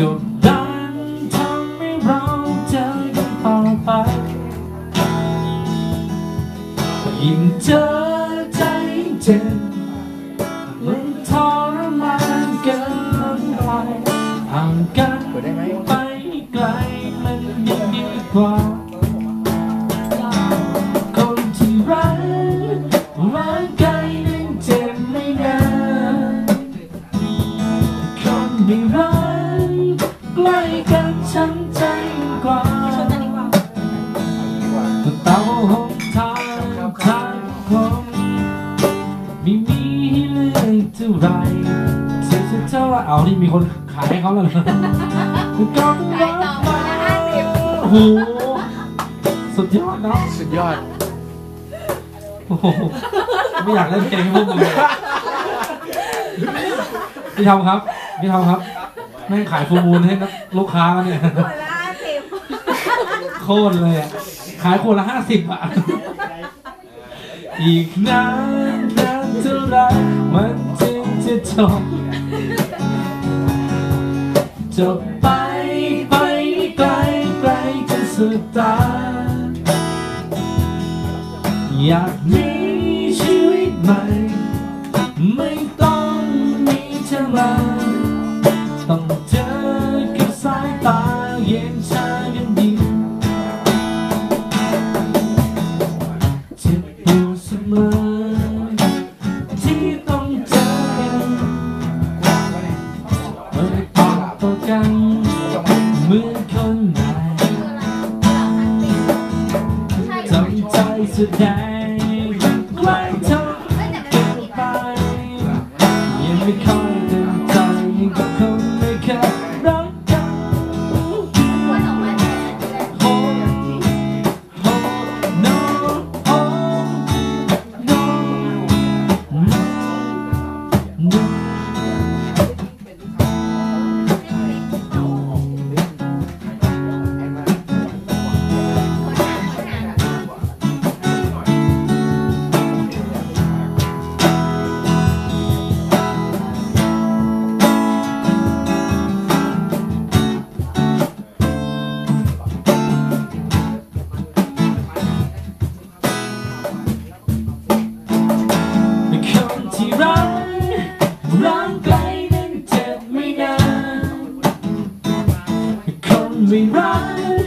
กดดันทำให้เราเจอกันต่อไป ยิ่งเจอใจเจ็บมันทรมานเกินไปห่างกันไปไกลมันยังดีกว่าคนที่รักร่างกายนั้นเจ็บไม่นานคนไม่รักางผมไม่มีให้เลือกเท่าไหรเสียเท่าไหรเอานี่มีคนขายให้เขาแล้วเหรอก็รักมาโอ้โหสุดยอดเนาะสุดยอด โอ้โหไม่อยากเล่นเพลงให้พวกมึงเลยพี่ทำครับพี่ทำครับแม่งขายฟูลมูลให้ลูกค้าแล้วเนี่ยคนละห้าสิบโคตรเลยอะขายคนละห้าสิบอะ อีกนานนานเท่าไรมันจึงจะจบจบไปไปไกลไกลจนสุดตา อยากมีชีวิตใหม่ ไม่ต้องมีเธอมา จังเหมือนคนใหม่ทำใจแสดงไว้ทำไปยังไม่ค่อย Run, run, baby, tell me now. Come me.